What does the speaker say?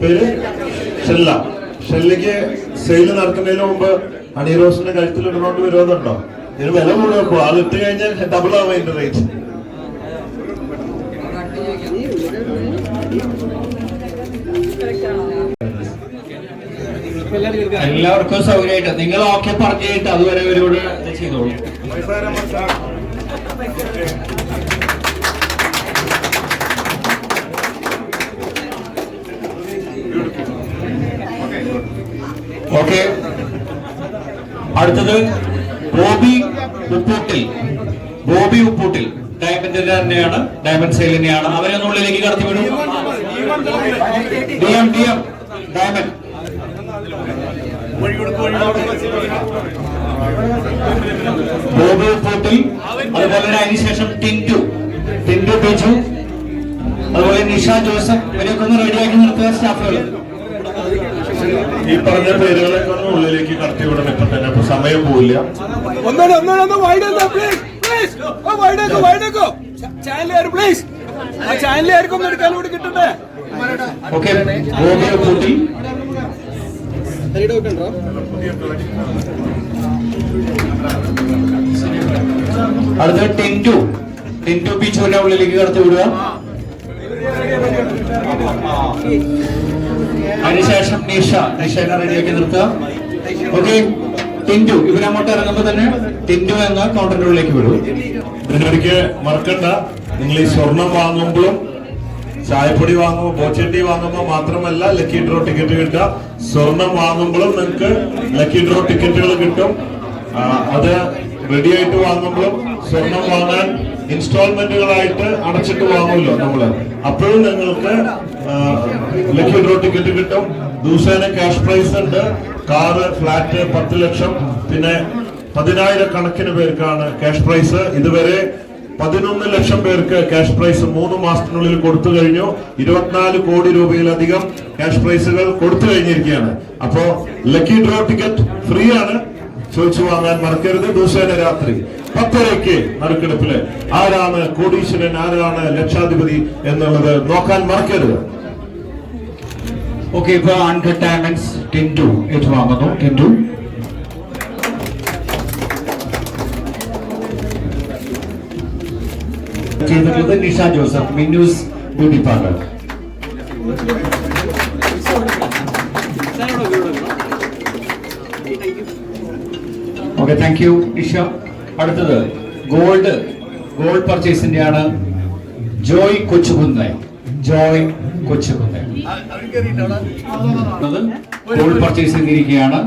പേര്? ഷെല്ല. ഷെല്ലയ്ക്ക് സെയിൽ നടക്കുന്നതിന് മുമ്പ് അണിറോസിന്റെ കഴുത്തിൽ ഇടുന്നോണ്ട് വിരോധമുണ്ടോ ഇതിന് വില കൂടുതൽ അത് ഇട്ട് കഴിഞ്ഞാൽ ഡബിൾ ആവും അതിന്റെ റേറ്റ് എല്ലാവർക്കും സൗകര്യമായിട്ട്. നിങ്ങൾ ഓക്കെ പറഞ്ഞിട്ട് അതുവരെ ഇവരോട് ചെയ്തോളൂ ഓക്കെ അടുത്തത് ബോബി ഉപ്പൂട്ടിൽ. ബോബി ഉപ്പൂട്ടിൽ. ഡയമണ്ട് തന്നെയാണ് ഡയമണ്ട് സെയിൽ തന്നെയാണ്. അവരെ ഉള്ളിലേക്ക് കടത്തി വിടും. D M D M diamond Bobby Upputtil അതുപോലെ തന്നെ അതിനുശേഷം ടിന്റു. ടിന്റു ബിജു അതുപോലെ നിഷ ജോസഫ് ഇവരെയൊക്കെ ഒന്ന് റെഡിയാക്കി നിർത്തുക സ്റ്റാഫുകൾ ഈ പറഞ്ഞ ഒന്ന് ഉള്ളിലേക്ക് കടത്തി വിടണം ഇപ്പൊ തന്നെ. അപ്പൊ സമയം പോവില്ല. പ്ലീസ് പ്ലീസ് ചാനലുകാർ ആ ചാനലുകാർക്ക് ഒന്ന് എടുക്കാൻ കൂടി കിട്ടണ്ടേ ഓക്കെ ബോബി ഉപ്പൂട്ടിൽ അടുത്ത ടിന്റു ടിന്റു ബിജുവിന്റെ ഉള്ളിലേക്ക് കടത്തി വിടുക. അതിനുശേഷം നിഷ നിഷനെ റെഡിയാക്കി നിർത്തുക. ഓക്കെ ടിന്റു ഇവരങ്ങോട്ട് ഇറങ്ങുമ്പോ തന്നെ ടിന്റു എന്ന കൗണ്ടറിന്റെ ഉള്ളിലേക്ക് വിടും ഇതിനൊരിക്കൽ മറക്കണ്ട. നിങ്ങൾ ഈ സ്വർണം വാങ്ങുമ്പോഴും ചായപ്പൊടി വാങ്ങുമ്പോൾ ബോച്ചട്ടി വാങ്ങുമ്പോൾ മാത്രമല്ല ലക്കി ഡ്രോ ടിക്കറ്റ് കിട്ടുക. സ്വർണം വാങ്ങുമ്പോഴും നിങ്ങൾക്ക് ലക്കി ഡ്രോ ടിക്കറ്റുകൾ കിട്ടും. അത് റെഡി ആയിട്ട് വാങ്ങുമ്പോഴും സ്വർണം വാങ്ങാൻ ഇൻസ്റ്റാൾമെന്റുകളായിട്ട് അടച്ചിട്ട് വാങ്ങുമല്ലോ നമ്മൾ. അപ്പോഴും നിങ്ങൾക്ക് ലക്കി ഡ്രോ ടിക്കറ്റ് കിട്ടും. ദിവസേന ക്യാഷ് പ്രൈസ് ഉണ്ട്. കാറ് ഫ്ലാറ്റ് പത്ത് ലക്ഷം. പിന്നെ പതിനായിരക്കണക്കിന് പേർക്കാണ് ക്യാഷ് പ്രൈസ് ഇതുവരെ പതിനൊന്ന് ലക്ഷം പേർക്ക് ക്യാഷ് പ്രൈസ് മൂന്ന് മാസത്തിനുള്ളിൽ കൊടുത്തു കഴിഞ്ഞു. ഇരുപത്തിനാല് കോടി രൂപയിലധികം ക്യാഷ് പ്രൈസുകൾ കൊടുത്തു കഴിഞ്ഞിരിക്കുകയാണ്. അപ്പോ ലക്കി ഡ്രോ ടിക്കറ്റ് ഫ്രീ ആണ്. ചോദിച്ചു വാങ്ങാൻ മറക്കരുത്. ദിവസേന രാത്രി പത്തരയ്ക്ക് നറുക്കെടുപ്പിൽ ആരാണ് കോടീശ്വരൻ ആരാണ് ലക്ഷാധിപതി എന്നുള്ളത് നോക്കാൻ മറക്കരുത്. ഓക്കെ ഇപ്പൊ അൺകട്ട് ഡയമണ്ട്സ് ടിന്റു ഏറ്റുവാങ്ങുന്നു ടിന്റു ചെയ്തിട്ടുള്ളത് Nisha Joseph Minnoos beauty parlour. Okay thank you Nisha അടുത്തത് ഗോൾഡ് ഗോൾഡ് പർച്ചേസിന്റെ ആണ് ജോയ് കൊച്ചുകുന്നേ ജോയ് കൊച്ചുകുന്നേ ഗോൾഡ് പർച്ചേസ് ചെയ്തിരിക്കുകയാണ്